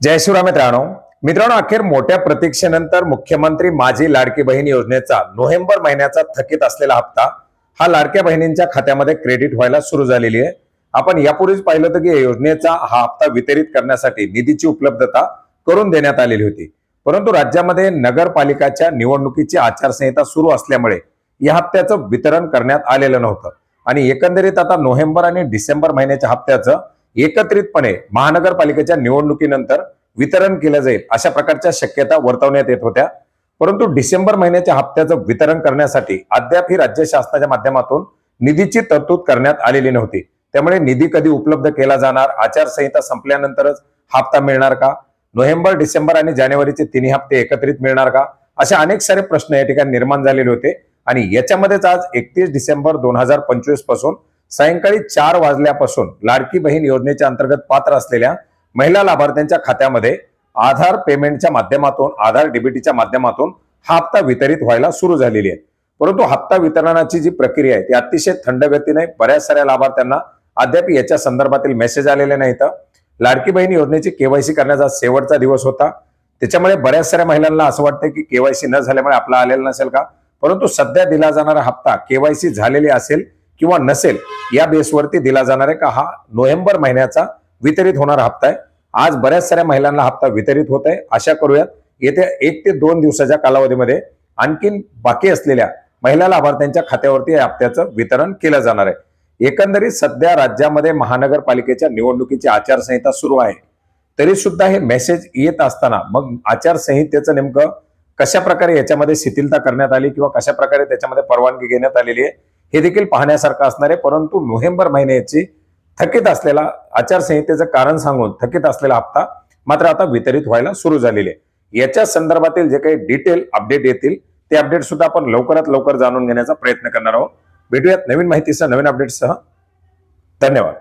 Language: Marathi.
जय शिवराम मित्रांनो. मित्रांनो अखेर मोठ्या प्रतीक्षेनंतर मुख्यमंत्री माझी लाडकी बहीण योजनेचा नोव्हेंबर महिन्याचा थकीत असलेला हप्ता हा लाडक्या बहिणींच्या खात्यामध्ये क्रेडिट व्हायला सुरू झालेली आहे. आपण यापूर्वीच पाहिलं होतं की या योजनेचा हा हप्ता वितरित करण्यासाठी निधीची उपलब्धता करून देण्यात आलेली होती. परंतु राज्यामध्ये नगरपालिकाच्या निवडणुकीची आचारसंहिता सुरू असल्यामुळे या हप्त्याचं वितरण करण्यात आलेलं नव्हतं. आणि एकंदरीत आता नोव्हेंबर आणि डिसेंबर महिन्याच्या हप्त्याचं एकत्रितपणे महानगरपालिकेच्या निवडणुकीनंतर वितरण केलं जाईल अशा प्रकारच्या शक्यता वर्तवण्यात येत होत्या. परंतु डिसेंबर महिन्याच्या हप्त्याचं वितरण करण्यासाठी अद्याप ही राज्य शासनाच्या माध्यमातून निधीची तरतूद करण्यात आलेली नव्हती. त्यामुळे निधी कधी उपलब्ध केला जाणार आचारसंहिता संपल्यानंतरच हप्ता मिळणार का? नोव्हेंबर डिसेंबर आणि जानेवारीचे तिन्ही हप्ते एकत्रित मिळणार का? असे अनेक सारे प्रश्न या ठिकाणी निर्माण झालेले होते. आणि याच्यामध्येच आज एकतीस डिसेंबर दोन हजार पंचवीसपासून सायंकाळी चार वाजल्यापासून लाडकी बहीण योजनेच्या अंतर्गत पात्र असलेल्या महिला लाभार्थ्यांच्या खात्यामध्ये आधार पेमेंटच्या माध्यमातून आधार डीबीटीच्या माध्यमातून हा हप्ता वितरित व्हायला सुरू झालेली आहे. परंतु हप्ता वितरणाची जी प्रक्रिया आहे ती अतिशय थंड गतीने बऱ्याच साऱ्या लाभार्थ्यांना अद्याप याच्या संदर्भातील मेसेज आलेले नाहीत. लाडकी बहीण योजनेची केवायसी करण्याचा शेवटचा दिवस होता. त्याच्यामुळे बऱ्याच साऱ्या महिलांना असं वाटतं की केवायसी न झाल्यामुळे आपला आलेला नसेल का? परंतु सध्या दिला जाणारा हप्ता केवायसी झालेली असेल किंवा नसेल या बेसवरती दिला जाणार आहे का हा नोव्हेंबर महिन्याचा वितरित होणारा हप्ता आहे. आज बऱ्याच साऱ्या महिलांना हप्ता वितरित होत आहे. आशा करूयात येत्या एक ते दोन दिवसाच्या कालावधीमध्ये आणखीन बाकी असलेल्या महिला लाभार्थ्यांच्या खात्यावरती या हप्त्याचं वितरण केलं जाणार आहे. एकंदरीत सध्या राज्यामध्ये महानगरपालिकेच्या निवडणुकीची आचारसंहिता सुरू आहे. तरी सुद्धा हे मेसेज येत असताना मग आचारसंहितेचं नेमकं कशा प्रकारे याच्यामध्ये शिथिलता करण्यात आली किंवा कशा प्रकारे त्याच्यामध्ये परवानगी घेण्यात आलेली आहे हे देखील पाहण्यासारखं असणार आहे. परंतु नोव्हेंबर महिन्याची थकीत असलेला आचारसंहितेचं कारण सांगून थकीत असलेला हप्ता मात्र आता वितरित व्हायला सुरू झालेली आहे. याच्या संदर्भातील जे काही डिटेल अपडेट येतील ते अपडेट सुद्धा आपण लवकरात लवकर जाणून घेण्याचा प्रयत्न करणार आहोत. भेटूयात नवीन माहितीसह नवीन अपडेटसह धन्यवाद.